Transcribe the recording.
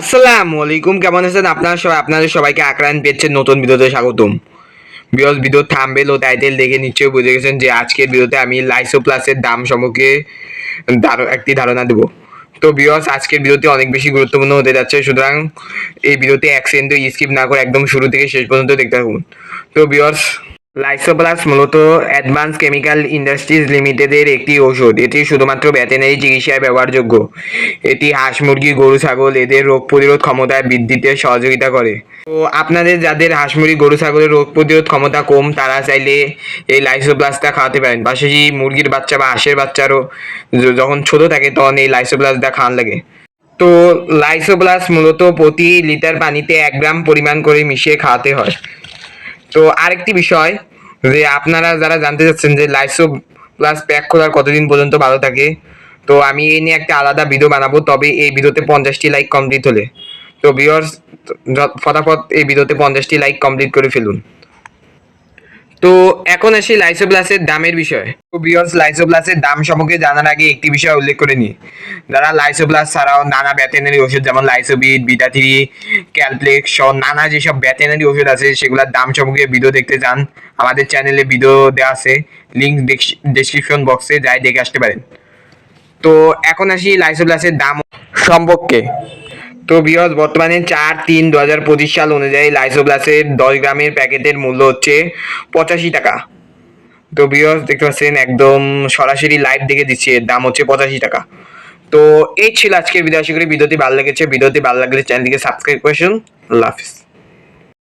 আসসালামু আলাইকুম, কেমন আছেন? আপনারা সবাই আপনাদের সবাইকে আক্রান্ত পেয়েছেন নতুন ভিডিওতে স্বাগতম। বিকজ ভিডিও থাম্বেল ও টাইটেল দেখে নিশ্চয়ই বুঝে গেছেন যে আজকের ভিডিওতে আমি লাইসো প্লাসের দাম সম্পর্কে একটি ধারণা দেবো। তো বিয়স আজকের ভিডিওটি অনেক বেশি গুরুত্বপূর্ণ হতে যাচ্ছে, সুতরাং এই ভিডিওতে এক স্কিপ না করে একদম শুরু থেকে শেষ পর্যন্ত দেখতে থাকুন। তো বিয়স লাইসোপ্লাস মূলত অ্যাডভান্স কেমিক্যাল ইন্ডাস্ট্রিজ লিমিটেডের একটি ওষুধ এটি শুধুমাত্র ভেটেনারি চিকিৎসায় ব্যবহারযোগ্য। এটি হাঁস, মুরগি, গরু, ছাগল এদের রোগ প্রতিরোধ ক্ষমতা বৃদ্ধিতে সহযোগিতা করে। তো আপনাদের যাদের হাঁস, মুরগি, গরু, ছাগলের রোগ প্রতিরোধ ক্ষমতা কম, তারা চাইলে এই লাইসোপ্লাসটা খাওয়াতে পারেন। পাশাপাশি মুরগির বাচ্চা বা হাঁসের বাচ্চারও যখন ছোট থাকে, তখন এই লাইসোপ্লাসটা খাওয়ান লাগে। তো লাইসোপ্লাস মূলত প্রতি লিটার পানিতে এক গ্রাম পরিমাণ করে মিশিয়ে খাওয়াতে হয়। তো আরেকটি বিষয় যে আপনারা যারা জানতে চাচ্ছেন যে লাইসো প্লাস প্যাক খোলার কতদিন পর্যন্ত ভালো থাকে, তো আমি এই নিয়ে একটা আলাদা ভিডিও বানাবো। তবে এই ভিডিওতে পঞ্চাশটি লাইক কমপ্লিট হলে। তো ভিওর্স ফটাফট এই ভিডিওতে পঞ্চাশটি লাইক কমপ্লিট করে ফেলুন। তো এখন আসি লাইসোপ্লাসের দামের বিষয়। তো লাইসোপ্লাসের দাম সম্পর্কে জানার আগে একটি বিষয় উল্লেখ করে নিই। যারা লাইসোপ্লাস ছাড়াও নানা ভ্যাটেনারি ওষুধ যেমন লাইসোবিট বিটা থ্রি ক্যালপ্লেক্স সহ নানা যেসব ভ্যাটেনারি ওষুধ আছে, সেগুলোর দাম সম্পর্কে ভিডিও দেখতে চান, আমাদের চ্যানেলে ভিডিও দেওয়া আছে লিঙ্ক ডেসক্রিপশন বক্সে যাই দেখে আসতে পারেন। তো এখন আসি লাইসোপ্লাসের দাম সম্পর্কে। তো বিয়স বর্তমানে চার তিন দু হাজার পঁচিশ সাল অনুযায়ী লাইসোপ্লাসের দশ গ্রামের প্যাকেটের মূল্য হচ্ছে পঁচাশি টাকা। তো বিয়স দেখতে পাচ্ছেন একদম সরাসরি লাইভ দেখে দিচ্ছে, দাম হচ্ছে পঁচাশি টাকা। তো এই ছিল আজকের ভিডিও আশা করি ভিডিওটি ভালো লেগেছে। ভিডিওটি ভালো লাগলে চ্যানেলটিকে সাবস্ক্রাইব করেছেন আল্লাহ হাফিজ।